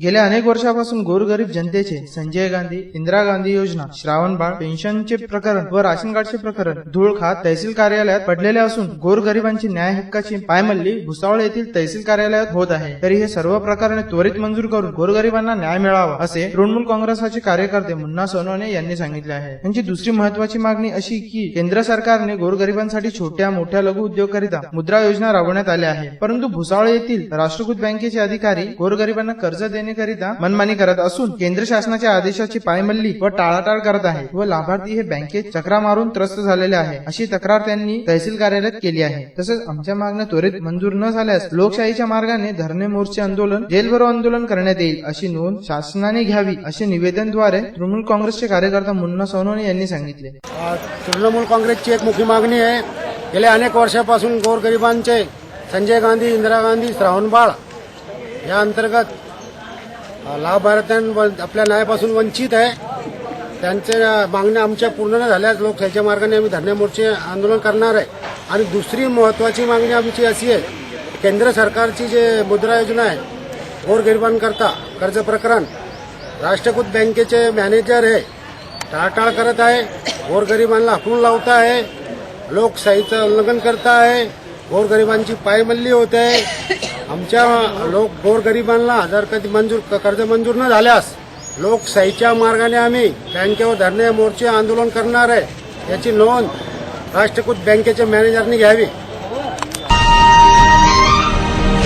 गेल्या अनेक वर्षापासून गोरगरीब जनतेचे संजय गांधी इंदिरा गांधी योजना श्रावण बाळ पेन्शनचे प्रकरण व राशन कार्डचे प्रकरण धूळ खात तहसील कार्यालयात पडलेले असून गोरगरिबांची न्याय हक्काची पायमल्ली भुसावळ येथील तहसील कार्यालयात होत आहे. तरी हे सर्व प्रकरणे त्वरित मंजूर करून गोरगरिबांना न्याय मिळावा असे तृणमूल काँग्रेसचे कार्यकर्ते मुन्ना सोनवणे यांनी सांगितले आहे. त्यांची दुसरी महत्वाची मागणी अशी की केंद्र सरकारने गोरगरिबांसाठी छोट्या मोठ्या लघु उद्योगकरिता मुद्रा योजना राबवण्यात आल्या आहे परंतु भुसावळ येथील राष्ट्रकृत बँकेचे अधिकारी गोरगरिबांना कर्ज देणे योजनेकरिता मनमानी करत असून केंद्र शासनाच्या आदेशाची पायमल्ली व टाळाटाळ करत आहे व लाभार्थी हे बँकेत चक्रा मारून त्रस्त झालेले आहे. अशी तक्रार त्यांनी तहसील कार्यालयात केली आहे. तसेच आमच्या मागण्या त्वरित मंजूर न झाल्यास लोकशाहीच्या मार्गाने धरणे मोर्चे आंदोलन जेलभरो आंदोलन करण्यात येईल अशी नोंद शासनाने घ्यावी असे निवेदनद्वारे तृणमूल काँग्रेसचे कार्यकर्ता मुन्ना सोनवणे यांनी सांगितले. तृणमूल काँग्रेसची एक मुख्य मागणी आहे. गेल्या अनेक वर्षापासून गोरगरिबांचे संजय गांधी इंदिरा गांधी श्रावणबाळ या अंतर्गत लाभार्थ्यां आपल्या न्यायापासून वंचित आहे. त्यांच्या मागण्या आमच्या पूर्ण न झाल्यास लोकशाहीच्या मार्गाने आम्ही धरणे मोर्चे आंदोलन करणार आहे. आणि दुसरी महत्वाची मागणी आमची अशी आहे केंद्र सरकारची जे मुद्रा योजना आहे गोरगरिबांकरता कर्ज प्रकरण राष्ट्रकृत बँकेचे मॅनेजर आहे टाळटाळ करत आहे गोरगरिबांना हकून लावत आहे लोकशाहीचं उल्लंघन करत आहे गोरगरिबांची पायमल्ली होत आहे. आमच्या लोक गोरगरिबांना हजार कधी मंजूर कर्ज मंजूर न झाल्यास लोकशाहीच्या मार्गाने आम्ही बँकेवर धरणे मोर्चे आंदोलन करणार आहे. याची नोंद राष्ट्रकुट बँकेच्या मॅनेजरनी घ्यावी.